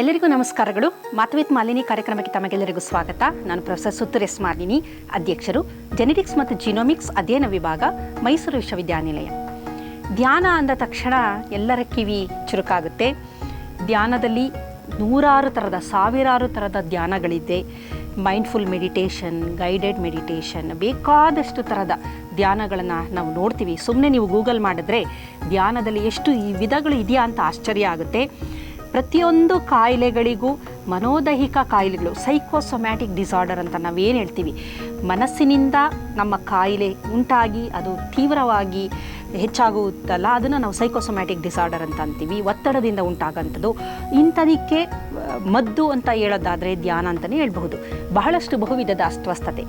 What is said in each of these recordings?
ಎಲ್ಲರಿಗೂ ನಮಸ್ಕಾರಗಳು. ಮಾತುವಿತ್ ಮಾಲಿನಿ ಕಾರ್ಯಕ್ರಮಕ್ಕೆ ತಮಗೆಲ್ಲರಿಗೂ ಸ್ವಾಗತ. ನಾನು ಪ್ರೊಫೆಸರ್ ಸುತ್ತುರೆಸ್ ಮಾಲಿನಿ, ಅಧ್ಯಕ್ಷರು ಜೆನೆಟಿಕ್ಸ್ ಮತ್ತು ಜಿನೋಮಿಕ್ಸ್ ಅಧ್ಯಯನ ವಿಭಾಗ, ಮೈಸೂರು ವಿಶ್ವವಿದ್ಯಾನಿಲಯ. ಧ್ಯಾನ ಅಂದ ತಕ್ಷಣ ಎಲ್ಲರ ಕಿವಿ ಚುರುಕಾಗುತ್ತೆ. ಧ್ಯಾನದಲ್ಲಿ ನೂರಾರು ಥರದ ಸಾವಿರಾರು ಥರದ ಧ್ಯಾನಗಳಿದೆ. ಮೈಂಡ್ಫುಲ್ ಮೆಡಿಟೇಷನ್ ಗೈಡೆಡ್ ಮೆಡಿಟೇಷನ್ ಬೇಕಾದಷ್ಟು ಥರದ ಧ್ಯಾನಗಳನ್ನು ನಾವು ನೋಡ್ತೀವಿ. ಸುಮ್ಮನೆ ನೀವು ಗೂಗಲ್ ಮಾಡಿದ್ರೆ ಧ್ಯಾನದಲ್ಲಿ ಎಷ್ಟು ಈ ವಿಧಗಳು ಇದೆಯಾ ಅಂತ ಆಶ್ಚರ್ಯ ಆಗುತ್ತೆ. ಪ್ರತಿಯೊಂದು ಕಾಯಿಲೆಗಳಿಗೂ ಮನೋದೈಹಿಕ ಕಾಯಿಲೆಗಳು ಸೈಕೋಸೊಮ್ಯಾಟಿಕ್ ಡಿಸಾರ್ಡರ್ ಅಂತ ನಾವೇನು ಹೇಳ್ತೀವಿ. ಮನಸ್ಸಿನಿಂದ ನಮ್ಮ ಕಾಯಿಲೆ ಉಂಟಾಗಿ ಅದು ತೀವ್ರವಾಗಿ ಹೆಚ್ಚಾಗುತ್ತಲ್ಲ, ಅದನ್ನು ನಾವು ಸೈಕೋಸೊಮ್ಯಾಟಿಕ್ ಡಿಸಾರ್ಡರ್ ಅಂತ ಅಂತೀವಿ, ಒತ್ತಡದಿಂದ ಉಂಟಾಗಂಥದ್ದು. ಇಂಥದಕ್ಕೆ ಮದ್ದು ಅಂತ ಹೇಳೋದಾದರೆ ಧ್ಯಾನ ಅಂತಲೇ ಹೇಳ್ಬಹುದು. ಬಹಳಷ್ಟು ಬಹುವಿಧದ ಅಸ್ವಸ್ಥತೆ.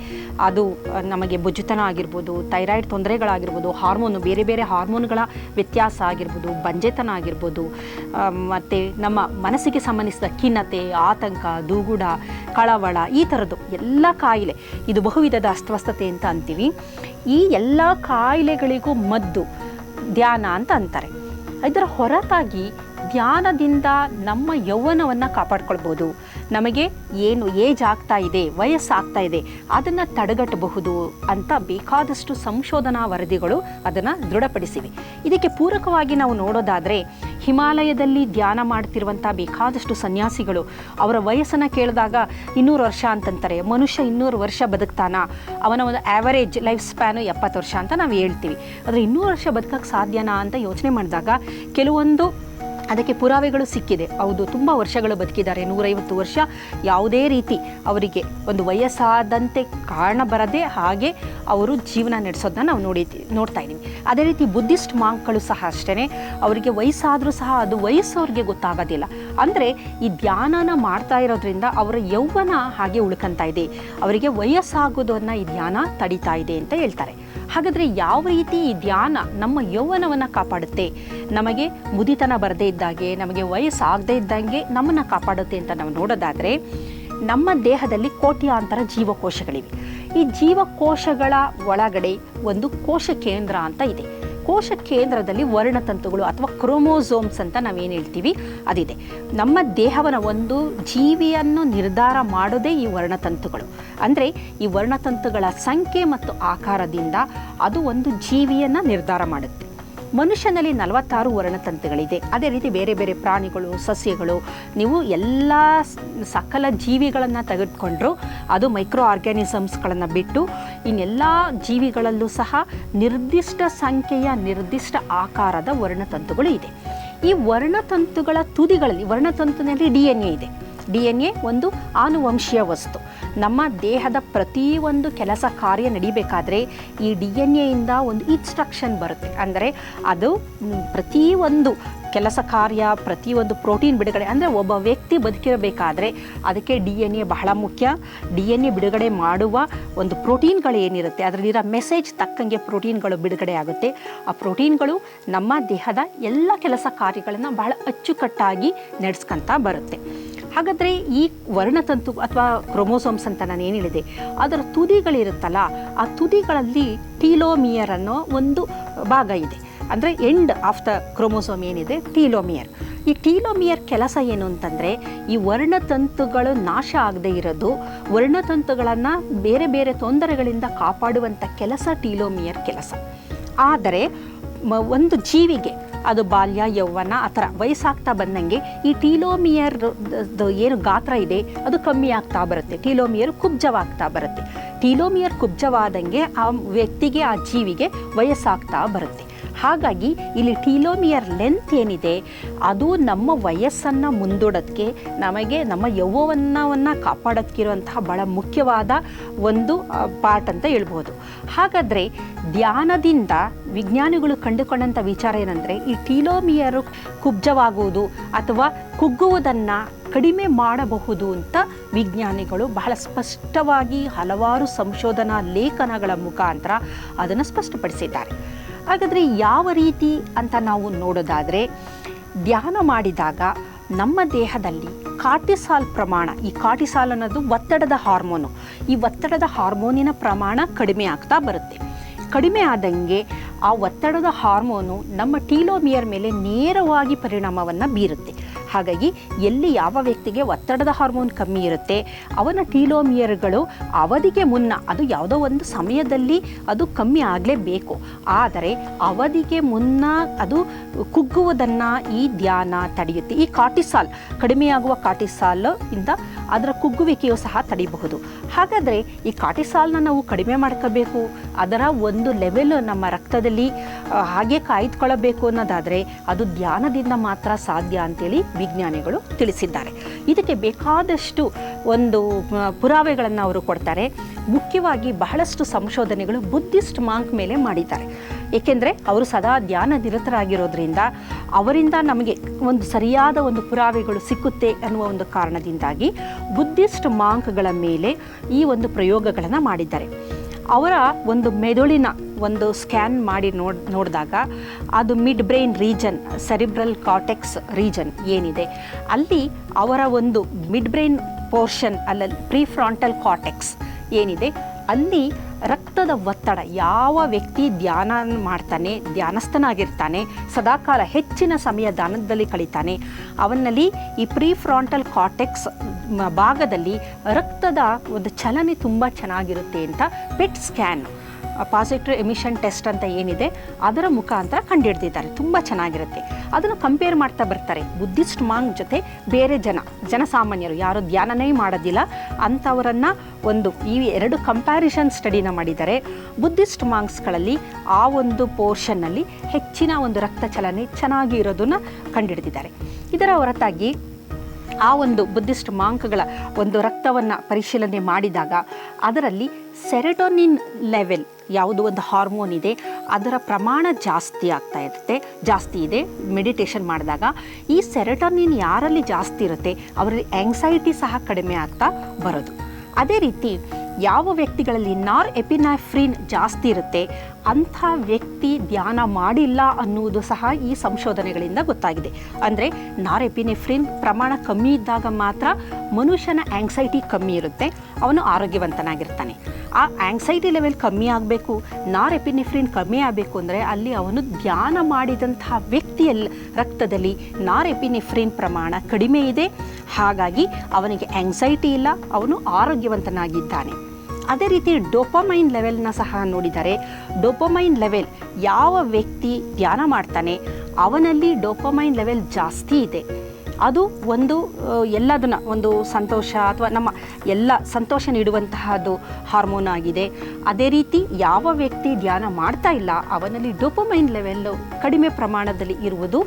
ಅದು ನಮಗೆ ಬೊಜ್ಜುತನ ಆಗಿರ್ಬೋದು ಥೈರಾಯ್ಡ್ ತೊಂದರೆಗಳಾಗಿರ್ಬೋದು ಹಾರ್ಮೋನು ಬೇರೆ ಬೇರೆ ಹಾರ್ಮೋನ್ಗಳ ವ್ಯತ್ಯಾಸ ಆಗಿರ್ಬೋದು, ಬಂಜೆತನ ಆಗಿರ್ಬೋದು ಮತ್ತು ನಮ್ಮ ಮನಸ್ಸಿಗೆ ಸಂಬಂಧಿಸಿದ ಖಿನ್ನತೆ, ಆತಂಕ, ದೂಗುಡ, ಕಳವಳ ಈ ಥರದ್ದು ಎಲ್ಲ ಕಾಯಿಲೆ, ಇದು ಬಹುವಿಧದ ಅಸ್ವಸ್ಥತೆ ಅಂತ ಅಂತೀವಿ. ಈ ಎಲ್ಲ ಕಾಯಿಲೆಗಳಿಗೂ ಮದ್ದು ಧ್ಯಾನ ಅಂತ ಅಂತಾರೆ. ಇದರ ಹೊರತಾಗಿ ಧ್ಯಾನದಿಂದ ನಮ್ಮ ಯೌವನವನ್ನು ಕಾಪಾಡ್ಕೊಳ್ಬೋದು. ನಮಗೆ ಏನು ಏಜ್ ಆಗ್ತಾ ಇದೆ, ವಯಸ್ಸಾಗ್ತಾ ಇದೆ, ಅದನ್ನು ತಡೆಗಟ್ಟಬಹುದು ಅಂತ ಬೇಕಾದಷ್ಟು ಸಂಶೋಧನಾ ವರದಿಗಳು ಅದನ್ನು ದೃಢಪಡಿಸಿವೆ. ಇದಕ್ಕೆ ಪೂರಕವಾಗಿ ನಾವು ನೋಡೋದಾದರೆ, ಹಿಮಾಲಯದಲ್ಲಿ ಧ್ಯಾನ ಮಾಡ್ತಿರುವಂಥ ಬೇಕಾದಷ್ಟು ಸನ್ಯಾಸಿಗಳು, ಅವರ ವಯಸ್ಸನ್ನು ಕೇಳಿದಾಗ ಇನ್ನೂರು ವರ್ಷ ಅಂತಂತಾರೆ, ಮನುಷ್ಯ ಇನ್ನೂರು ವರ್ಷ ಬದುಕ್ತಾನ? ಅವನ ಒಂದು ಆ್ಯಾವರೇಜ್ ಲೈಫ್ ಸ್ಪ್ಯಾನು ಎಪ್ಪತ್ತು ವರ್ಷ ಅಂತ ನಾವು ಹೇಳ್ತೀವಿ. ಆದರೆ ಇನ್ನೂರು ವರ್ಷ ಬದುಕೋಕ್ಕೆ ಸಾಧ್ಯನಾ ಅಂತ ಯೋಚನೆ ಮಾಡಿದಾಗ, ಕೆಲವೊಂದು ಅದಕ್ಕೆ ಪುರಾವೆಗಳು ಸಿಕ್ಕಿದೆ. ಹೌದು, ತುಂಬ ವರ್ಷಗಳು ಬದುಕಿದ್ದಾರೆ. ನೂರೈವತ್ತು ವರ್ಷ ಯಾವುದೇ ರೀತಿ ಅವರಿಗೆ ಒಂದು ವಯಸ್ಸಾದಂತೆ ಕಾರಣ ಬರದೆ ಹಾಗೆ ಅವರು ಜೀವನ ನಡೆಸೋದನ್ನ ನಾವು ನೋಡಿ ನೋಡ್ತಾ ಇದ್ದೀವಿ. ಅದೇ ರೀತಿ ಬುದ್ಧಿಸ್ಟ್ ಮಾಂಕ್ಗಳು ಸಹ ಅಷ್ಟೇ ಅವರಿಗೆ ವಯಸ್ಸಾದರೂ ಸಹ ಅದು ವಯಸ್ಸು ಅವ್ರಿಗೆ ಗೊತ್ತಾಗೋದಿಲ್ಲ. ಅಂದರೆ ಈ ಧ್ಯಾನನ ಮಾಡ್ತಾ ಇರೋದ್ರಿಂದ ಅವರ ಯೌವನ ಹಾಗೆ ಉಳ್ಕಂತಾ ಇದೆ. ಅವರಿಗೆ ವಯಸ್ಸಾಗೋದನ್ನ ಈ ಧ್ಯಾನ ತಡಿತಾ ಇದೆ ಅಂತ ಹೇಳ್ತಾರೆ. ಹಾಗಾದರೆ ಯಾವ ರೀತಿ ಈ ಧ್ಯಾನ ನಮ್ಮ ಯೌವನವನ್ನು ಕಾಪಾಡುತ್ತೆ? ನಮಗೆ ಮುದಿತನ ಬರದೇ ಇದ್ದಾಗೆ, ನಮಗೆ ವಯಸ್ಸಾಗದೇ ಇದ್ದಂಗೆ ನಮ್ಮನ್ನು ಕಾಪಾಡುತ್ತೆ ಅಂತ ನಾವು ನೋಡೋದಾದರೆ, ನಮ್ಮ ದೇಹದಲ್ಲಿ ಕೋಟ್ಯಾಂತರ ಜೀವಕೋಶಗಳಿವೆ. ಈ ಜೀವಕೋಶಗಳ ಒಳಗಡೆ ಒಂದು ಕೋಶ ಕೇಂದ್ರ ಅಂತ ಇದೆ. ಕೋಶ ಕೇಂದ್ರದಲ್ಲಿ ವರ್ಣತಂತುಗಳು ಅಥವಾ ಕ್ರೋಮೋಸೋಮ್ಸ್ ಅಂತ ನಾವೇನು ಹೇಳ್ತೀವಿ? ಅದಿದೆ. ನಮ್ಮ ದೇಹವನ್ನ ಒಂದು ಜೀವಿಯನ್ನು ನಿರ್ಧಾರ ಮಾಡೋದೇ ಈ ವರ್ಣತಂತುಗಳು. ಅಂದರೆ ಈ ವರ್ಣತಂತುಗಳ ಸಂಖ್ಯೆ ಮತ್ತು ಆಕಾರದಿಂದ ಅದು ಒಂದು ಜೀವಿಯನ್ನು ನಿರ್ಧಾರ ಮಾಡುತ್ತೆ. ಮನುಷ್ಯನಲ್ಲಿ ನಲವತ್ತಾರು ವರ್ಣತಂತುಗಳಿದೆ. ಅದೇ ರೀತಿ ಬೇರೆ ಬೇರೆ ಪ್ರಾಣಿಗಳು, ಸಸ್ಯಗಳು, ನೀವು ಎಲ್ಲ ಸಕಲ ಜೀವಿಗಳನ್ನು ತೆಗೆದುಕೊಂಡ್ರು ಅದು ಮೈಕ್ರೋ ಆರ್ಗ್ಯಾನಿಸಮ್ಸ್ಗಳನ್ನು ಬಿಟ್ಟು ಇನ್ನೆಲ್ಲ ಜೀವಿಗಳಲ್ಲೂ ಸಹ ನಿರ್ದಿಷ್ಟ ಸಂಖ್ಯೆಯ ನಿರ್ದಿಷ್ಟ ಆಕಾರದ ವರ್ಣತಂತುಗಳು ಇದೆ. ಈ ವರ್ಣತಂತುಗಳ ತುದಿಗಳಲ್ಲಿ, ವರ್ಣತಂತುನಲ್ಲಿ ಡಿ ಎನ್ ಎ ಇದೆ. ಡಿ ಎನ್ ಎ ಒಂದು ಆನುವಂಶೀಯ ವಸ್ತು. ನಮ್ಮ ದೇಹದ ಪ್ರತಿಯೊಂದು ಕೆಲಸ ಕಾರ್ಯ ನಡಿಬೇಕಾದ್ರೆ ಈ ಡಿ ಎನ್ ಎಯಿಂದ ಒಂದು ಇನ್ಸ್ಟ್ರಕ್ಷನ್ ಬರುತ್ತೆ. ಅಂದರೆ ಅದು ಪ್ರತಿಯೊಂದು ಕೆಲಸ ಕಾರ್ಯ, ಪ್ರತಿಯೊಂದು ಪ್ರೋಟೀನ್ ಬಿಡುಗಡೆ, ಅಂದರೆ ಒಬ್ಬ ವ್ಯಕ್ತಿ ಬದುಕಿರಬೇಕಾದ್ರೆ ಅದಕ್ಕೆ ಡಿ ಎನ್ ಎ ಬಹಳ ಮುಖ್ಯ. ಡಿ ಎನ್ ಎ ಬಿಡುಗಡೆ ಮಾಡುವ ಒಂದು ಪ್ರೋಟೀನ್ಗಳು ಏನಿರುತ್ತೆ, ಅದರಲ್ಲಿರೋ ಮೆಸೇಜ್ ತಕ್ಕಂಗೆ ಪ್ರೋಟೀನ್ಗಳು ಬಿಡುಗಡೆ ಆಗುತ್ತೆ. ಆ ಪ್ರೋಟೀನ್ಗಳು ನಮ್ಮ ದೇಹದ ಎಲ್ಲ ಕೆಲಸ ಕಾರ್ಯಗಳನ್ನು ಬಹಳ ಅಚ್ಚುಕಟ್ಟಾಗಿ ನಡೆಸ್ಕೊಂತ ಬರುತ್ತೆ. ಹಾಗಾದರೆ ಈ ವರ್ಣತಂತು ಅಥವಾ ಕ್ರೊಮೋಸೋಮ್ಸ್ ಅಂತ ನಾನು ಏನು ಹೇಳಿದೆ, ಅದರ ತುದಿಗಳಿರುತ್ತಲ್ಲ, ಆ ತುದಿಗಳಲ್ಲಿ ಟೀಲೋಮಿಯರ್ ಅನ್ನೋ ಒಂದು ಭಾಗ ಇದೆ. ಅಂದರೆ ಎಂಡ್ ಆಫ್ ದ ಕ್ರೋಮೋಸೋಮ್ ಏನಿದೆ, ಟೀಲೋಮಿಯರ್. ಈ ಟೀಲೋಮಿಯರ್ ಕೆಲಸ ಏನು ಅಂತಂದರೆ, ಈ ವರ್ಣತಂತುಗಳು ನಾಶ ಆಗದೆ ಇರೋದು ವರ್ಣತಂತುಗಳನ್ನು ಬೇರೆ ಬೇರೆ ತೊಂದರೆಗಳಿಂದ ಕಾಪಾಡುವಂಥ ಕೆಲಸ ಟೀಲೋಮಿಯರ್ ಕೆಲಸ. ಆದರೆ ಒಂದು ಜೀವಿಗೆ ಅದು ಬಾಲ್ಯ, ಯೌವನ, ಆ ಥರ. ವಯಸ್ಸಾಗ್ತಾ ಬಂದಂಗೆ ಈ ಟೀಲೋಮಿಯರ್ ಏನು ಗಾತ್ರ ಇದೆ, ಅದು ಕಮ್ಮಿ ಆಗ್ತಾ ಬರುತ್ತೆ. ಟೀಲೋಮಿಯರ್ ಕುಬ್ಜವಾಗ್ತಾ ಬರುತ್ತೆ. ಟೀಲೋಮಿಯರ್ ಕುಬ್ಜವಾದಂಗೆ ಆ ವ್ಯಕ್ತಿಗೆ, ಆ ಜೀವಿಗೆ ವಯಸ್ಸಾಗ್ತಾ ಬರುತ್ತೆ. ಹಾಗಾಗಿ ಇಲ್ಲಿ ಟೀಲೋಮಿಯರ್ ಲೆಂತ್ ಏನಿದೆ, ಅದು ನಮ್ಮ ವಯಸ್ಸನ್ನು ಮುಂದೂಡೋದಕ್ಕೆ ನಮಗೆ ನಮ್ಮ ಯೌವನವನ್ನು ಕಾಪಾಡೋದಕ್ಕಿರುವಂತಹ ಬಹಳ ಮುಖ್ಯವಾದ ಒಂದು ಪಾರ್ಟ್ ಅಂತ ಹೇಳ್ಬೋದು. ಹಾಗಾದರೆ ಧ್ಯಾನದಿಂದ ವಿಜ್ಞಾನಿಗಳು ಕಂಡುಕೊಂಡಂಥ ವಿಚಾರ ಏನಂದರೆ, ಈ ಟೀಲೋಮಿಯರು ಕುಬ್ಜವಾಗುವುದು ಅಥವಾ ಕುಗ್ಗುವುದನ್ನು ಕಡಿಮೆ ಮಾಡಬಹುದು ಅಂತ ವಿಜ್ಞಾನಿಗಳು ಬಹಳ ಸ್ಪಷ್ಟವಾಗಿ ಹಲವಾರು ಸಂಶೋಧನಾ ಲೇಖನಗಳ ಮುಖಾಂತರ ಅದನ್ನು ಸ್ಪಷ್ಟಪಡಿಸಿದ್ದಾರೆ. ಹಾಗಾದರೆ ಯಾವ ರೀತಿ ಅಂತ ನಾವು ನೋಡೋದಾದರೆ, ಧ್ಯಾನ ಮಾಡಿದಾಗ ನಮ್ಮ ದೇಹದಲ್ಲಿ ಕಾರ್ಟಿಸಾಲ್ ಪ್ರಮಾಣ, ಈ ಕಾರ್ಟಿಸಾಲ್ ಅನ್ನೋದು ಒತ್ತಡದ ಹಾರ್ಮೋನು, ಈ ಒತ್ತಡದ ಹಾರ್ಮೋನಿನ ಪ್ರಮಾಣ ಕಡಿಮೆ ಆಗ್ತಾ ಬರುತ್ತೆ. ಕಡಿಮೆ ಆದಂಗೆ ಆ ಒತ್ತಡದ ಹಾರ್ಮೋನು ನಮ್ಮ ಟೀಲೋಮಿಯರ್ ಮೇಲೆ ನೇರವಾಗಿ ಪರಿಣಾಮವನ್ನು ಬೀರುತ್ತೆ. ಹಾಗಾಗಿ ಎಲ್ಲಿ ಯಾವ ವ್ಯಕ್ತಿಗೆ ಒತ್ತಡದ ಹಾರ್ಮೋನ್ ಕಮ್ಮಿ ಇರುತ್ತೆ, ಅವನ ಟೀಲೋಮಿಯರ್ಗಳು ಅವಧಿಗೆ ಮುನ್ನ, ಅದು ಯಾವುದೋ ಒಂದು ಸಮಯದಲ್ಲಿ ಅದು ಕಮ್ಮಿ ಆಗಲೇಬೇಕು. ಆದರೆ ಅವಧಿಗೆ ಮುನ್ನ ಅದು ಕುಗ್ಗುವುದನ್ನು ಈ ಧ್ಯಾನ ತಡೆಯುತ್ತೆ. ಈ ಕಾರ್ಟಿಸಾಲ್, ಕಡಿಮೆಯಾಗುವ ಕಾರ್ಟಿಸಾಲ್ ಇಂದ ಅದರ ಕುಗ್ಗುವಿಕೆಯು ಸಹ ತಡಿಬಹುದು. ಹಾಗಾದರೆ ಈ ಕಾಟಿಸಾಲ್ನ ನಾವು ಕಡಿಮೆ ಮಾಡ್ಕೋಬೇಕು ಅದರ ಒಂದು ಲೆವೆಲ್ ನಮ್ಮ ರಕ್ತದಲ್ಲಿ ಹಾಗೆ ಕಾಯ್ದುಕೊಳ್ಳಬೇಕು ಅನ್ನೋದಾದರೆ ಅದು ಧ್ಯಾನದಿಂದ ಮಾತ್ರ ಸಾಧ್ಯ ಅಂತೇಳಿ ವಿಜ್ಞಾನಿಗಳು ತಿಳಿಸಿದ್ದಾರೆ. ಇದಕ್ಕೆ ಬೇಕಾದಷ್ಟು ಒಂದು ಪುರಾವೆಗಳನ್ನು ಅವರು ಕೊಡ್ತಾರೆ. ಮುಖ್ಯವಾಗಿ ಬಹಳಷ್ಟು ಸಂಶೋಧನೆಗಳು ಬುದ್ಧಿಸ್ಟ್ ಮಾಂಕ್ ಮೇಲೆ ಮಾಡಿದ್ದಾರೆ. ಏಕೆಂದರೆ ಅವರು ಸದಾ ಧ್ಯಾನ ನಿರತರಾಗಿರೋದ್ರಿಂದ ಅವರಿಂದ ನಮಗೆ ಒಂದು ಸರಿಯಾದ ಒಂದು ಪುರಾವೆಗಳು ಸಿಕ್ಕುತ್ತೆ ಅನ್ನುವ ಒಂದು ಕಾರಣದಿಂದಾಗಿ ಬುದ್ಧಿಸ್ಟ್ ಮಾಂಕ್ಗಳ ಮೇಲೆ ಈ ಒಂದು ಪ್ರಯೋಗಗಳನ್ನು ಮಾಡಿದ್ದಾರೆ. ಅವರ ಒಂದು ಮೆದುಳಿನ ಒಂದು ಸ್ಕ್ಯಾನ್ ಮಾಡಿ ನೋಡ್, ನೋಡಿದಾಗ ಅದು mid brain region cerebral cortex region ಏನಿದೆ, ಅಲ್ಲಿ ಅವರ ಒಂದು ಮಿಡ್ ಬ್ರೈನ್ ಪೋರ್ಷನ್ ಅಲ್ಲಲ್ಲಿ ಪ್ರೀಫ್ರಾಂಟಲ್ ಕಾಟೆಕ್ಸ್ ಏನಿದೆ, ಅಲ್ಲಿ ರಕ್ತದ ಒತ್ತಡ. ಯಾವ ವ್ಯಕ್ತಿ ಧ್ಯಾನ ಮಾಡ್ತಾನೆ, ಧ್ಯಾನಸ್ಥನಾಗಿರ್ತಾನೆ, ಸದಾಕಾಲ ಹೆಚ್ಚಿನ ಸಮಯ ಧ್ಯಾನದಲ್ಲಿ ಕಳೀತಾನೆ, ಅವನಲ್ಲಿ ಈ ಪ್ರೀಫ್ರಾಂಟಲ್ ಕಾರ್ಟೆಕ್ಸ್ ಕಾಟೆಕ್ಸ್ ಭಾಗದಲ್ಲಿ ರಕ್ತದ ಒಂದು ಚಲನೆ ತುಂಬ ಚೆನ್ನಾಗಿರುತ್ತೆ ಅಂತ PET scan, positive emission test ಅಂತ ಏನಿದೆ, ಅದರ ಮುಖಾಂತರ ಕಂಡುಹಿಡ್ದಿದ್ದಾರೆ. ತುಂಬ ಚೆನ್ನಾಗಿರುತ್ತೆ. ಅದನ್ನು ಕಂಪೇರ್ ಮಾಡ್ತಾ ಬರ್ತಾರೆ. ಬುದ್ಧಿಸ್ಟ್ ಮಾಂಗ್ ಜೊತೆ ಬೇರೆ ಜನ, ಜನಸಾಮಾನ್ಯರು ಯಾರು ಧ್ಯಾನನೇ ಮಾಡೋದಿಲ್ಲ. ಅಂಥವರನ್ನು ಒಂದು ಈ ಎರಡು ಕಂಪ್ಯಾರಿಷನ್ ಸ್ಟಡಿನ ಮಾಡಿದ್ದಾರೆ. ಬುದ್ಧಿಸ್ಟ್ ಮಾಂಕ್ಸ್ಗಳಲ್ಲಿ ಆ ಒಂದು ಪೋರ್ಷನ್ನಲ್ಲಿ ಹೆಚ್ಚಿನ ಒಂದು ರಕ್ತ ಚಲನೆ ಚೆನ್ನಾಗಿ ಇರೋದನ್ನು ಕಂಡುಹಿಡಿದಿದ್ದಾರೆ ಇದರ ಹೊರತಾಗಿ ಆ ಒಂದು ಬುದ್ಧಿಸ್ಟ್ ಮಾಂಕ್ಗಳ ಒಂದು ರಕ್ತವನ್ನು ಪರಿಶೀಲನೆ ಮಾಡಿದಾಗ ಅದರಲ್ಲಿ ಸೆರೆಟೋನಿನ್ ಲೆವೆಲ್ ಯಾವುದು ಒಂದು ಹಾರ್ಮೋನ್ ಇದೆ, ಅದರ ಪ್ರಮಾಣ ಜಾಸ್ತಿ ಆಗ್ತಾ ಇರುತ್ತೆ, ಜಾಸ್ತಿ ಇದೆ. ಮೆಡಿಟೇಷನ್ ಮಾಡಿದಾಗ ಈ ಸೆರೆಟೋನಿನ್ ಯಾರಲ್ಲಿ ಜಾಸ್ತಿ ಇರುತ್ತೆ, ಅವರಲ್ಲಿ ಆಂಗ್ಸೈಟಿ ಸಹ ಕಡಿಮೆ ಆಗ್ತಾ ಬರೋದು. ಅದೇ ರೀತಿ ಯಾವ ವ್ಯಕ್ತಿಗಳಲ್ಲಿ ನಾರ್ ಎಪಿನಾಫ್ರಿನ್ ಜಾಸ್ತಿ ಇರುತ್ತೆ ಅಂಥ ವ್ಯಕ್ತಿ ಧ್ಯಾನ ಮಾಡಿಲ್ಲ ಅನ್ನುವುದು ಸಹ ಈ ಸಂಶೋಧನೆಗಳಿಂದ ಗೊತ್ತಾಗಿದೆ. ಅಂದರೆ ನಾರ್ ಎಪಿನೆಫ್ರಿನ್ ಪ್ರಮಾಣ ಕಮ್ಮಿ ಇದ್ದಾಗ ಮಾತ್ರ ಮನುಷ್ಯನ ಆ್ಯಂಗ್ಸೈಟಿ ಕಮ್ಮಿ ಇರುತ್ತೆ, ಅವನು ಆರೋಗ್ಯವಂತನಾಗಿರ್ತಾನೆ. ಆ ಆ್ಯಂಗ್ಸೈಟಿ ಲೆವೆಲ್ ಕಮ್ಮಿ ಆಗಬೇಕು, ನಾರ್ ಎಪಿನೆಫ್ರಿನ್ ಕಮ್ಮಿ ಆಗಬೇಕು ಅಂದರೆ ಅಲ್ಲಿ ಅವನು ಧ್ಯಾನ ಮಾಡಿದಂತಹ ವ್ಯಕ್ತಿಯಲ್ಲಿ ರಕ್ತದಲ್ಲಿ ನಾರ್ ಎಪಿನೆಫ್ರಿನ್ ಪ್ರಮಾಣ ಕಡಿಮೆ ಇದೆ, ಹಾಗಾಗಿ ಅವನಿಗೆ ಆ್ಯಂಗ್ಸೈಟಿ ಇಲ್ಲ, ಅವನು ಆರೋಗ್ಯವಂತನಾಗಿದ್ದಾನೆ. ಅದೇ ರೀತಿ ಡೋಪಮೈನ್ ಲೆವೆಲ್ನ ಸಹ ನೋಡಿದರೆ, ಡೋಪಮೈನ್ ಲೆವೆಲ್ ಯಾವ ವ್ಯಕ್ತಿ ಧ್ಯಾನ ಮಾಡ್ತಾನೆ, ಅವನಲ್ಲಿ ಡೋಪಮೈನ್ ಲೆವೆಲ್ ಜಾಸ್ತಿ ಇದೆ. ಅದು ಒಂದು ಎಲ್ಲದನ್ನ, ಒಂದು ಸಂತೋಷ ಅಥವಾ ನಮ್ಮ ಎಲ್ಲ ಸಂತೋಷ ನೀಡುವಂತಹದ್ದು ಹಾರ್ಮೋನ್ ಆಗಿದೆ. ಅದೇ ರೀತಿ ಯಾವ ವ್ಯಕ್ತಿ ಧ್ಯಾನ ಮಾಡ್ತಾ ಇಲ್ಲ, ಅವನಲ್ಲಿ ಡೋಪಮೈನ್ ಲೆವೆಲ್ಲು ಕಡಿಮೆ ಪ್ರಮಾಣದಲ್ಲಿ ಇರುವುದು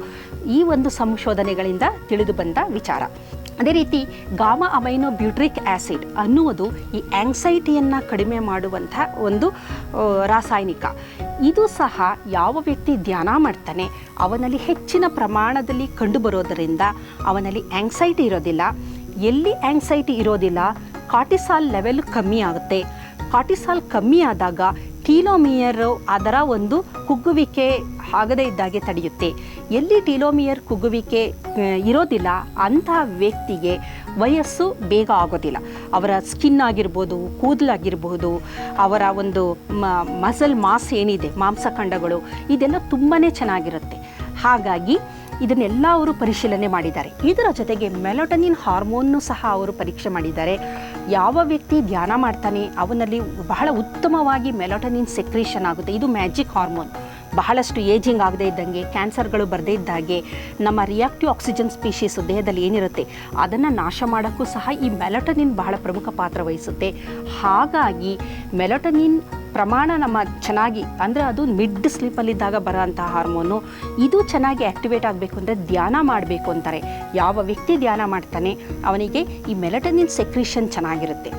ಈ ಒಂದು ಸಂಶೋಧನೆಗಳಿಂದ ತಿಳಿದು ಬಂದ ವಿಚಾರ. ಅದೇ ರೀತಿ ಗಾಮ ಅಮೈನೋ ಬ್ಯೂಟ್ರಿಕ್ ಆ್ಯಸಿಡ್ ಅನ್ನುವುದು ಈ ಆಂಗ್ಸೈಟಿಯನ್ನು ಕಡಿಮೆ ಮಾಡುವಂಥ ಒಂದು ರಾಸಾಯನಿಕ. ಇದು ಸಹ ಯಾವ ವ್ಯಕ್ತಿ ಧ್ಯಾನ ಮಾಡ್ತಾನೆ, ಅವನಲ್ಲಿ ಹೆಚ್ಚಿನ ಪ್ರಮಾಣದಲ್ಲಿ ಕಂಡುಬರೋದರಿಂದ ಅವನಲ್ಲಿ ಆಂಗ್ಸೈಟಿ ಇರೋದಿಲ್ಲ. ಎಲ್ಲಿ ಆಂಗ್ಸೈಟಿ ಇರೋದಿಲ್ಲ ಕಾಟಿಸಾಲ್ ಲೆವೆಲ್ ಕಮ್ಮಿ ಆಗುತ್ತೆ. ಕಾಟಿಸಾಲ್ ಕಮ್ಮಿ ಆದಾಗ ಟೀಲೋಮಿಯರು ಅದರ ಒಂದು ಕುಗ್ಗುವಿಕೆ ಆಗದೇ ಇದ್ದಾಗೆ ತಡೆಯುತ್ತೆ. ಎಲ್ಲಿ ಟಿಲೋಮಿಯರ್ ಕುಗ್ಗುವಿಕೆ ಇರೋದಿಲ್ಲ ಅಂತಹ ವ್ಯಕ್ತಿಗೆ ವಯಸ್ಸು ಬೇಗ ಆಗೋದಿಲ್ಲ. ಅವರ ಸ್ಕಿನ್ ಆಗಿರ್ಬೋದು, ಕೂದಲಾಗಿರ್ಬೋದು, ಅವರ ಒಂದು ಮಸಲ್ ಮಾಸ್ ಏನಿದೆ, ಮಾಂಸಖಂಡಗಳು, ಇದೆಲ್ಲ ತುಂಬಾ ಚೆನ್ನಾಗಿರುತ್ತೆ. ಹಾಗಾಗಿ ಇದನ್ನೆಲ್ಲ ಅವರು ಪರಿಶೀಲನೆ ಮಾಡಿದ್ದಾರೆ. ಇದರ ಜೊತೆಗೆ ಮೆಲೋಟನಿನ್ ಹಾರ್ಮೋನ್ನು ಸಹ ಅವರು ಪರೀಕ್ಷೆ ಮಾಡಿದ್ದಾರೆ. ಯಾವ ವ್ಯಕ್ತಿ ಧ್ಯಾನ ಮಾಡ್ತಾನೆ, ಅವನಲ್ಲಿ ಬಹಳ ಉತ್ತಮವಾಗಿ ಮೆಲೋಟನಿನ್ ಸೆಕ್ರೇಷನ್ ಆಗುತ್ತೆ. ಇದು ಮ್ಯಾಜಿಕ್ ಹಾರ್ಮೋನ್. ಬಹಳಷ್ಟು ಏಜಿಂಗ್ ಆಗದೇ ಇದ್ದಂಗೆ ಕ್ಯಾನ್ಸರ್ಗಳು ಬರದೇ ಇದ್ದಾಗೆ ನಮ್ಮ ರಿಯಾಕ್ಟಿವ್ ಆಕ್ಸಿಜನ್ ಸ್ಪೀಶೀಸ್ ದೇಹದಲ್ಲಿ ಏನಿರುತ್ತೆ, ಅದನ್ನು ನಾಶ ಮಾಡೋಕ್ಕೂ ಸಹ ಈ ಮೆಲಟನಿನ್ ಬಹಳ ಪ್ರಮುಖ ಪಾತ್ರ ವಹಿಸುತ್ತೆ. ಹಾಗಾಗಿ ಮೆಲಟನಿನ್ ಪ್ರಮಾಣ ನಮ್ಮ ಚೆನ್ನಾಗಿ, ಅಂದರೆ ಅದು ಮಿಡ್ ಸ್ಲೀಪಲ್ಲಿದ್ದಾಗ ಬರೋಂಥ ಹಾರ್ಮೋನು, ಇದು ಚೆನ್ನಾಗಿ ಆ್ಯಕ್ಟಿವೇಟ್ ಆಗಬೇಕು ಅಂದರೆ ಧ್ಯಾನ ಮಾಡಬೇಕು ಅಂತಾರೆ. ಯಾವ ವ್ಯಕ್ತಿ ಧ್ಯಾನ ಮಾಡ್ತಾನೆ, ಅವನಿಗೆ ಈ ಮೆಲಟನಿನ್ ಸೆಕ್ರಿಷನ್ ಚೆನ್ನಾಗಿರುತ್ತೆ.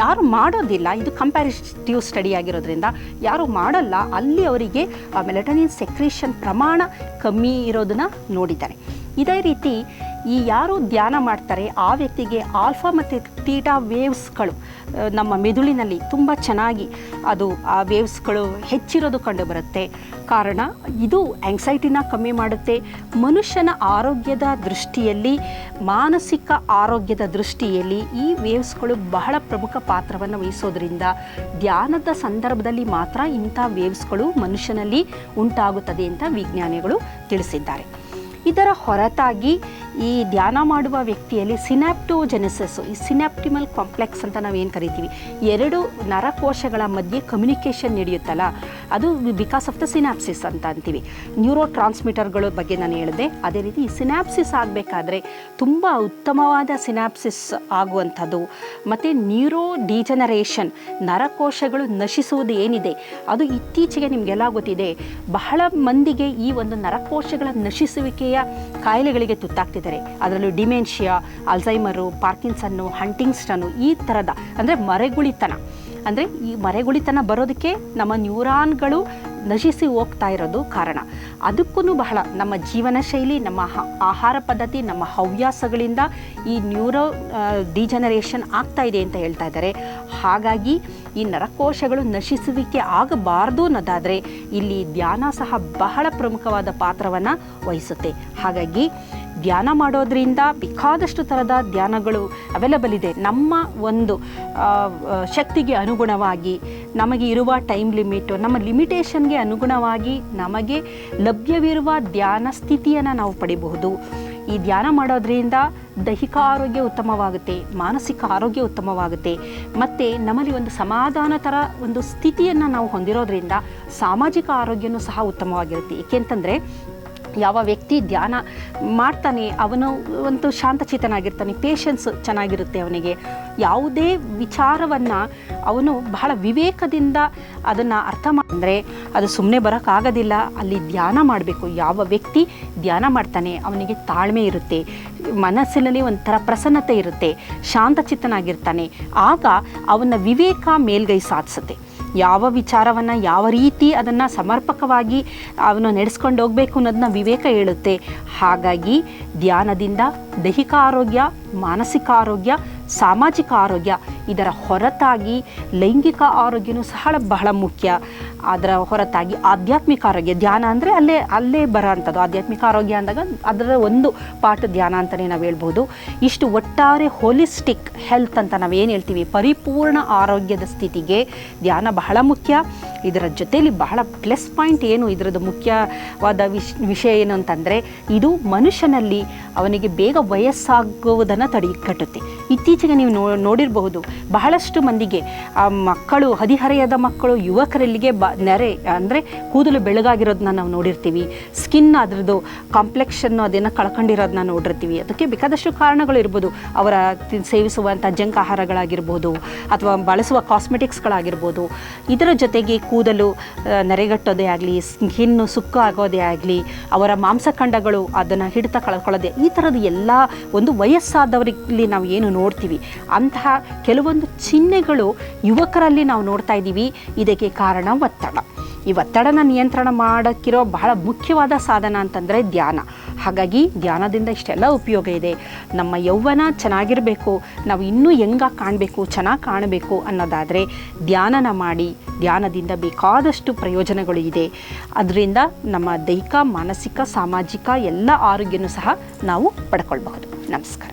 ಯಾರು ಮಾಡೋದಿಲ್ಲ. ಇದು ಕಂಪ್ಯಾರಿಟಿವ್ ಸ್ಟಡಿ ಆಗಿರೋದ್ರಿಂದ ಯಾರು ಮಾಡಲ್ಲ. ಅಲ್ಲಿ ಅವರಿಗೆ ಮೆಲಟನಿನ್ ಸೆಕ್ರೇಷನ್ ಪ್ರಮಾಣ ಕಮ್ಮಿ ಇರೋದನ್ನು ನೋಡಿದ್ದಾರೆ. ಇದೇ ರೀತಿ ಈ ಯಾರು ಧ್ಯಾನ ಮಾಡ್ತಾರೆ, ಆ ವ್ಯಕ್ತಿಗೆ ಆಲ್ಫಾ ಮತ್ತು ತೀಟಾ ವೇವ್ಸ್ಗಳು ನಮ್ಮ ಮೆದುಳಿನಲ್ಲಿ ತುಂಬ ಚೆನ್ನಾಗಿ ಅದು, ಆ ವೇವ್ಸ್ಗಳು ಹೆಚ್ಚಿರೋದು ಕಂಡುಬರುತ್ತೆ ಕಾರಣ ಇದು ಆಂಗ್ಸೈಟಿನ ಕಮ್ಮಿ ಮಾಡುತ್ತೆ. ಮನುಷ್ಯನ ಆರೋಗ್ಯದ ದೃಷ್ಟಿಯಲ್ಲಿ, ಮಾನಸಿಕ ಆರೋಗ್ಯದ ದೃಷ್ಟಿಯಲ್ಲಿ ಈ ವೇವ್ಸ್ಗಳು ಬಹಳ ಪ್ರಮುಖ ಪಾತ್ರವನ್ನು ವಹಿಸೋದ್ರಿಂದ ಧ್ಯಾನದ ಸಂದರ್ಭದಲ್ಲಿ ಮಾತ್ರ ಇಂಥ ವೇವ್ಸ್ಗಳು ಮನುಷ್ಯನಲ್ಲಿ ಉಂಟಾಗುತ್ತದೆ ಅಂತ ವಿಜ್ಞಾನಿಗಳು ತಿಳಿಸಿದ್ದಾರೆ. ಇದರ ಹೊರತಾಗಿ ಈ ಧ್ಯಾನ ಮಾಡುವ ವ್ಯಕ್ತಿಯಲ್ಲಿ ಸಿನಾಪ್ಟೋಜೆನಿಸಸ್, ಈ ಸಿನಾಪ್ಟಿಮಲ್ ಕಾಂಪ್ಲೆಕ್ಸ್ ಅಂತ ನಾವೇನು ಕರಿತೀವಿ? ಎರಡು ನರಕೋಶಗಳ ಮಧ್ಯೆ ಕಮ್ಯುನಿಕೇಷನ್ ನಡೆಯುತ್ತಲ್ಲ, ಅದು ಬಿಕಾಸ್ ಆಫ್ ದ ಸಿನಾಪ್ಸಿಸ್ ಅಂತ ಅಂತೀವಿ. ನ್ಯೂರೋ ಟ್ರಾನ್ಸ್ಮಿಟರ್ಗಳ ಬಗ್ಗೆ ನಾನು ಹೇಳಿದೆ, ಅದೇ ರೀತಿ ಈ ಸಿನಾಪ್ಸಿಸ್ ಆಗಬೇಕಾದ್ರೆ ತುಂಬ ಉತ್ತಮವಾದ ಸಿನಾಪ್ಸಿಸ್ ಆಗುವಂಥದ್ದು. ಮತ್ತು ನ್ಯೂರೋ ಡಿಜನರೇಷನ್ ನರಕೋಶಗಳು ನಶಿಸುವುದು ಏನಿದೆ? ಅದು ಇತ್ತೀಚೆಗೆ ನಿಮಗೆಲ್ಲ ಗೊತ್ತಿದೆ, ಬಹಳ ಮಂದಿಗೆ ಈ ಒಂದು ನರಕೋಶಗಳ ನಶಿಸುವಿಕೆಯ ಕಾಯಿಲೆಗಳಿಗೆ ತುತ್ತಾಗ್ತಿದ್ದಾರೆ ಅದರಲ್ಲೂ ಡಿಮೆನ್ಷಿಯಾ ಅಲ್ಝೈಮರು ಪಾರ್ಕಿನ್ಸನ್ನು, ಹಂಟಿಂಗ್ಸ್ಟನ್ನು ಈ ಥರದ ಅಂದರೆ ಮರೆಗುಳಿತನ. ಅಂದರೆ ಈ ಮರೆಗುಳಿತನ ಬರೋದಕ್ಕೆ ನಮ್ಮ ನ್ಯೂರಾನ್ಗಳು ನಶಿಸಿ ಹೋಗ್ತಾ ಇರೋದು ಕಾರಣ. ಅದಕ್ಕೂ ಬಹಳ ನಮ್ಮ ಜೀವನ ಶೈಲಿ, ನಮ್ಮ ಆಹಾರ ಪದ್ಧತಿ, ನಮ್ಮ ಹವ್ಯಾಸಗಳಿಂದ ಈ ನ್ಯೂರೋ ಡಿಜನರೇಷನ್ ಆಗ್ತಾ ಇದೆ ಅಂತ ಹೇಳ್ತಾ ಇದ್ದಾರೆ. ಹಾಗಾಗಿ ಈ ನರಕೋಶಗಳು ನಶಿಸುವಿಕೆ ಆಗಬಾರ್ದು ಅನ್ನೋದಾದರೆ ಇಲ್ಲಿ ಧ್ಯಾನ ಸಹ ಬಹಳ ಪ್ರಮುಖವಾದ ಪಾತ್ರವನ್ನು ವಹಿಸುತ್ತೆ. ಹಾಗಾಗಿ ಧ್ಯಾನ ಮಾಡೋದ್ರಿಂದ ಬೇಕಾದಷ್ಟು ಥರದ ಧ್ಯಾನಗಳು ಅವೈಲಬಲ್ ಇದೆ. ನಮ್ಮ ಒಂದು ಶಕ್ತಿಗೆ ಅನುಗುಣವಾಗಿ, ನಮಗೆ ಇರುವ ಟೈಮ್ ಲಿಮಿಟು ನಮ್ಮ ಲಿಮಿಟೇಷನ್ಗೆ ಅನುಗುಣವಾಗಿ ನಮಗೆ ಲಭ್ಯವಿರುವ ಧ್ಯಾನ ಸ್ಥಿತಿಯನ್ನು ನಾವು ಪಡಿಬಹುದು. ಈ ಧ್ಯಾನ ಮಾಡೋದ್ರಿಂದ ದೈಹಿಕ ಆರೋಗ್ಯ ಉತ್ತಮವಾಗುತ್ತೆ, ಮಾನಸಿಕ ಆರೋಗ್ಯ ಉತ್ತಮವಾಗುತ್ತೆ, ಮತ್ತು ನಮ್ಮಲ್ಲಿ ಒಂದು ಸಮಾಧಾನ ಥರ ಒಂದು ಸ್ಥಿತಿಯನ್ನು ನಾವು ಹೊಂದಿರೋದ್ರಿಂದ ಸಾಮಾಜಿಕ ಆರೋಗ್ಯನೂ ಸಹ ಉತ್ತಮವಾಗಿರುತ್ತೆ. ಏಕೆಂತಂದರೆ ಯಾವ ವ್ಯಕ್ತಿ ಧ್ಯಾನ ಮಾಡ್ತಾನೆ, ಅವನು ಒಂದು ಶಾಂತಚಿತನಾಗಿರ್ತಾನೆ ಪೇಷನ್ಸ್ ಚೆನ್ನಾಗಿರುತ್ತೆ ಅವನಿಗೆ. ಯಾವುದೇ ವಿಚಾರವನ್ನು ಅವನು ಬಹಳ ವಿವೇಕದಿಂದ ಅದನ್ನು ಅರ್ಥ ಮಾಡಿದ್ರೆ ಅದು ಸುಮ್ಮನೆ ಬರೋಕ್ಕಾಗೋದಿಲ್ಲ. ಅಲ್ಲಿ ಧ್ಯಾನ ಮಾಡಬೇಕು. ಯಾವ ವ್ಯಕ್ತಿ ಧ್ಯಾನ ಮಾಡ್ತಾನೆ, ಅವನಿಗೆ ತಾಳ್ಮೆ ಇರುತ್ತೆ. ಮನಸ್ಸಿನಲ್ಲಿ ಒಂಥರ ಪ್ರಸನ್ನತೆ ಇರುತ್ತೆ. ಶಾಂತಚಿತ್ತನಾಗಿರ್ತಾನೆ. ಆಗ ಅವನ ವಿವೇಕ ಮೇಲ್ಗೈ ಸಾಧಿಸುತ್ತೆ. ಯಾವ ವಿಚಾರವನ್ನು, ಯಾವ ರೀತಿ ಅದನ್ನು ಸಮರ್ಪಕವಾಗಿ ಅವನು ನಡೆಸ್ಕೊಂಡು ಹೋಗಬೇಕು ಅನ್ನೋದನ್ನ ವಿವೇಕ ಹೇಳುತ್ತೆ. ಹಾಗಾಗಿ ಧ್ಯಾನದಿಂದ ದೈಹಿಕ ಆರೋಗ್ಯ, ಮಾನಸಿಕ ಆರೋಗ್ಯ ಸಾಮಾಜಿಕ ಆರೋಗ್ಯ ಇದರ ಹೊರತಾಗಿ ಲೈಂಗಿಕ ಆರೋಗ್ಯನೂ ಸಹ ಬಹಳ ಮುಖ್ಯ. ಅದರ ಹೊರತಾಗಿ ಆಧ್ಯಾತ್ಮಿಕ ಆರೋಗ್ಯ, ಧ್ಯಾನ ಅಂದರೆ ಅಲ್ಲೇ ಅಲ್ಲೇ ಬರೋ ಅಂಥದ್ದು ಆಧ್ಯಾತ್ಮಿಕ ಆರೋಗ್ಯ ಅಂದಾಗ ಅದರ ಒಂದು ಪಾಠ ಧ್ಯಾನ ಅಂತಲೇ ನಾವು ಹೇಳ್ಬೋದು. ಇಷ್ಟು ಒಟ್ಟಾರೆ ಹೋಲಿಸ್ಟಿಕ್ ಹೆಲ್ತ್ ಅಂತ ನಾವು ಏನು ಹೇಳ್ತೀವಿ? ಪರಿಪೂರ್ಣ ಆರೋಗ್ಯದ ಸ್ಥಿತಿಗೆ ಧ್ಯಾನ ಬಹಳ ಮುಖ್ಯ. ಇದರ ಜೊತೆಯಲ್ಲಿ ಬಹಳ ಪ್ಲಸ್ ಪಾಯಿಂಟ್ ಏನು? ಇದರದ್ದು ಮುಖ್ಯವಾದ ವಿಷ್, ವಿಷಯ ಏನು ಅಂತಂದರೆ, ಇದು ಮನುಷ್ಯನಲ್ಲಿ ಅವನಿಗೆ ಬೇಗ ವಯಸ್ಸಾಗುವುದನ್ನು ತಡೆಗಟ್ಟುತ್ತೆ. ಇತ್ತೀಚೆಗೆ ನೀವು ನೋ ನೋಡಿರಬಹುದು, ಬಹಳಷ್ಟು ಮಂದಿಗೆ ಆ ಮಕ್ಕಳು, ಹದಿಹರೆಯದ ಮಕ್ಕಳು, ಯುವಕರಲ್ಲಿಗೆ ಬ ನೆರೆ, ಅಂದರೆ ಕೂದಲು ಬೆಳಗಾಗಿರೋದನ್ನ ನಾವು ನೋಡಿರ್ತೀವಿ. ಸ್ಕಿನ್ ಅದರದ್ದು ಕಾಂಪ್ಲೆಕ್ಷನ್ನು ಅದನ್ನು ಕಳ್ಕೊಂಡಿರೋದನ್ನ ನೋಡಿರ್ತೀವಿ. ಅದಕ್ಕೆ ಬೇಕಾದಷ್ಟು ಕಾರಣಗಳು ಇರ್ಬೋದು. ಅವರ ಸೇವಿಸುವಂಥ ಜಂಕ್ ಆಹಾರಗಳಾಗಿರ್ಬೋದು, ಅಥವಾ ಬಳಸುವ ಕಾಸ್ಮೆಟಿಕ್ಸ್ಗಳಾಗಿರ್ಬೋದು. ಇದರ ಜೊತೆಗೆ ಕೂದಲು ನೆರೆಗಟ್ಟೋದೇ ಆಗಲಿ, ಸ್ಕಿನ್ನು ಸುಕ್ಕ ಆಗೋದೇ ಆಗಲಿ, ಅವರ ಮಾಂಸಖಂಡಗಳು ಅದನ್ನು ಹಿಡಿತ ಕಳ್ಕೊಳ್ಳೋದೇ, ಈ ಥರದ ಎಲ್ಲ ಒಂದು ವಯಸ್ಸಾದವರಲ್ಲಿ ನಾವು ಏನು ನೋಡ್ತೀವಿ. ಅಂತಹ ಕೆಲವೊಂದು ಚಿಹ್ನೆಗಳು ಯುವಕರಲ್ಲಿ ನಾವು ನೋಡ್ತಾ ಇದ್ದೀವಿ. ಇದಕ್ಕೆ ಕಾರಣ ಒತ್ತಡ. ಈ ಒತ್ತಡನ ನಿಯಂತ್ರಣ ಮಾಡೋಕ್ಕಿರೋ ಬಹಳ ಮುಖ್ಯವಾದ ಸಾಧನ ಅಂತಂದರೆ ಧ್ಯಾನ. ಹಾಗಾಗಿ ಧ್ಯಾನದಿಂದ ಇಷ್ಟೆಲ್ಲ ಉಪಯೋಗ ಇದೆ. ನಮ್ಮ ಯೌವನ ಚೆನ್ನಾಗಿರಬೇಕು, ನಾವು ಇನ್ನೂ ಹೆಂಗಾಗಿ ಕಾಣಬೇಕು, ಚೆನ್ನಾಗಿ ಕಾಣಬೇಕು ಅನ್ನೋದಾದರೆ ಧ್ಯಾನನ ಮಾಡಿ, ಧ್ಯಾನದಿಂದ ಬೇಕಾದಷ್ಟು ಪ್ರಯೋಜನಗಳು ಇದೆ. ಅದರಿಂದ ನಮ್ಮ ದೈಹಿಕ, ಮಾನಸಿಕ, ಸಾಮಾಜಿಕ ಎಲ್ಲ ಆರೋಗ್ಯನೂ ಸಹ ನಾವು ಪಡ್ಕೊಳ್ಬಹುದು. ನಮಸ್ಕಾರ.